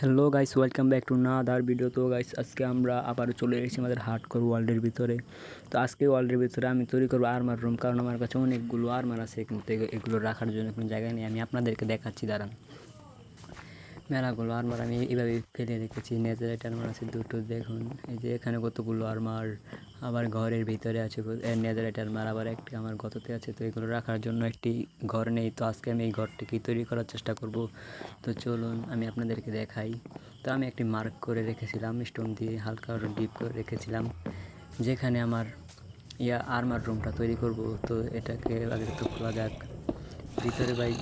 Hello guys welcome back to another video তো guys আজকে আমরা আবারও চলে এসেছি আমাদের হার্ড কর ওয়ার্ল্ডের ভিতরে। তো, আজকে ওয়ার্ল্ডের ভিতরে আমি তৈরি করব আর্মার রুম কারণ আমার কাছে অনেকগুলো আর্মার আছে কিন্তু এগুলো রাখার জন্য কোনো জায়গা নেই। আমি আপনাদেরকে দেখাচ্ছি, দাঁড়ান। মেলাগুলো আর্মার আমি এইভাবে ফেলে রেখেছি। নেজারেট আর্মার আছে, দুটো দেখুন। এই যে এখানে কতগুলো আর্মার আবার ঘরের ভিতরে আছে নেজারেট আর্মার আবার একটি আমার গততে আছে। তো এগুলো রাখার জন্য একটি ঘর নেই। তো আজকে আমি এই ঘরটিকে তৈরি করার চেষ্টা করব। তো চলুন, আমি আপনাদেরকে দেখাই। তো আমি একটি মার্ক করে রেখেছিলাম স্টোন দিয়ে হালকা ডিপ করে রেখেছিলাম। যেখানে আমার ইয়া আর্মার রুমটা তৈরি করব। তো এটাকে আগে তো খোলা যাক। ভিতরে ভাই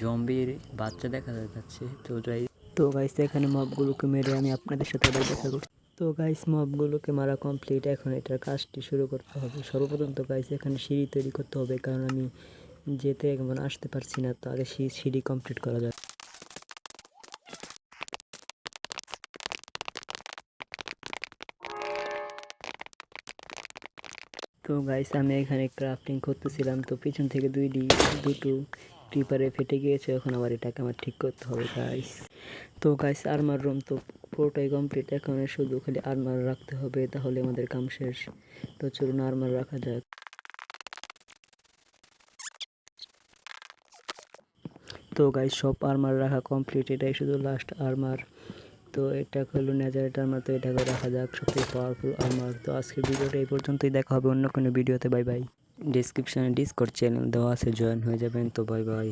জম্বির বাচ্চা দেখা যাচ্ছে। তো যাই তো গাইস এখানে মবগুলোকে মেরে আমি আপনাদের সাথে আবার দেখা করছি। তো গাইস মবগুলোকে মারা কমপ্লিট এখন এটার কাজটি শুরু করতে হবে। সর্বপ্রথম তো গাইস এখানে সিঁড়ি তৈরি করতে হবে, কারণ আমি যেতে এখন আসতে পারছি না, তো আগে সিঁড়ি কমপ্লিট করা যায় তো গাইস আমি এখানে ক্রাফটিং করতেছিলাম, তো পিছন থেকে দুইটি দুটো ক্রিপারে ফেটে গিয়েছে, এখন আবার এটাকে আমার ঠিক করতে হবে গাইস তো গাইস আর্মার রুম তো পুরোটাই কমপ্লিট এখন শুধু খালি আর্মার রাখতে হবে, তাহলে আমাদের কাম শেষ। তো চলুন আর্মার রাখা যাক। তো গাইস সব আর্মার রাখা কমপ্লিট এটাই শুধু লাস্ট আর্মার তো এটা হলো নেজারেট আর্মার তো এটাকে রাখা যাক সবথেকে পাওয়ারফুল আর্মার তো আজকের ভিডিওটা এই পর্যন্তই, দেখা হবে অন্য কোনো ভিডিওতে বাই বাই ডিসক্রিপশনে ডিসকর্ড চ্যানেল দেওয়া আছে জয়েন হয়ে যাবেন তো বাই বাই